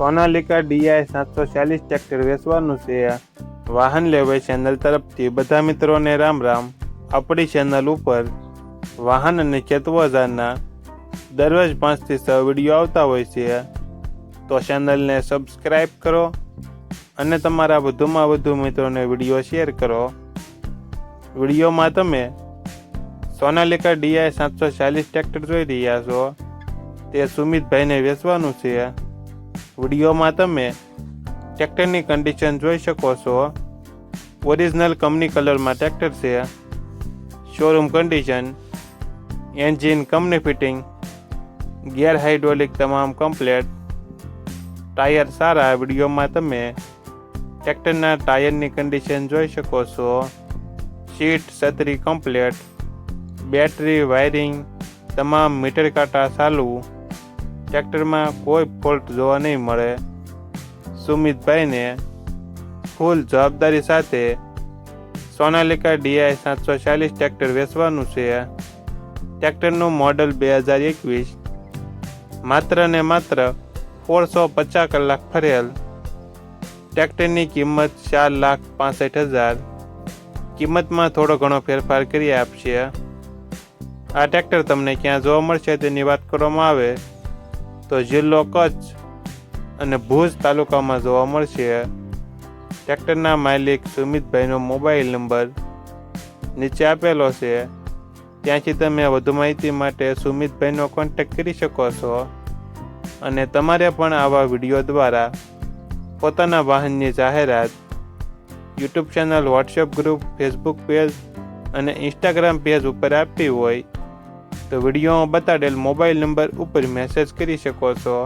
Sonalika D I સાતસો ચાલીસ tractor વેચવાનું છે. વાહન લેવાય ચેનલ તરફથી બધા મિત્રોને રામ રામ. આપણી ચેનલ ઉપર વાહન અને ચેતવજાના દરરોજ પાંચથી છ વીડિયો આવતા હોય છે. તો ચેનલને સબસ્ક્રાઈબ કરો અને તમારા વધુમાં વધુ મિત્રોને વીડિયો શેર કરો. વિડીયોમાં તમે સોનાલિકા ડીઆઈ સાતસો ચાલીસ ટ્રેક્ટર જોઈ રહ્યા છો. તે સુમિતભાઈને વેચવાનું છે. વિડીયોમાં તમે ટ્રેક્ટરની કન્ડિશન જોઈ શકો છો. ઓરિજિનલ કંપની કલરમાં ટ્રેક્ટર છે. Showroom condition engine company fitting gear hydraulic તમામ કમ્પ્લેટ ટાયર સારા, વિડીયોમાં તમે ટ્રેક્ટરના ટાયરની કન્ડિશન જોઈ શકો છો. સીટ છત્રી કમ્પ્લેટ બેટરી વાયરિંગ તમામ મીટર કાંટા ચાલુ. ટ્રેક્ટરમાં કોઈ ફોલ્ટ જોવા નહીં મળે. સુમિતભાઈને ફૂલ જવાબદારી સાથે સોનાલિકા ડીઆઈ સાતસો ચાલીસ ટ્રેક્ટર વેચવાનું છે. ટ્રેક્ટરનું મોડલ બે હજાર એકવીસ. માત્ર ને માત્ર સોળસો પચાસ કલાક ફરેલ. ટ્રેક્ટરની કિંમત ચાર લાખ પાસઠ હજાર. કિંમતમાં થોડો ઘણો ફેરફાર કરી આપશે. આ ટ્રેક્ટર તમને ક્યાં જોવા મળશે તેની વાત કરવામાં આવે. તો જિલ્લો કચ્છ અને ભુજ તાલુકામાં જોવા મળશે, ટ્રેક્ટરના માલિક સુમિતભાઈનો મોબાઈલ નંબર નીચે આપેલો છે. ત્યાંથી તમે વધુ માહિતી માટે સુમિતભાઈનો કોન્ટેક્ટ કરી શકો છો અને તમારે પણ આવા વીડિયો દ્વારા પોતાના વાહનની જાહેરાત, YouTube channel WhatsApp group Facebook page અને ઇન્સ્ટાગ્રામ પેજ ઉપર આપવી હોય તો વીડિયો બતાડેલ મોબાઈલ નંબર ઉપર મેસેજ કરી શકો છો.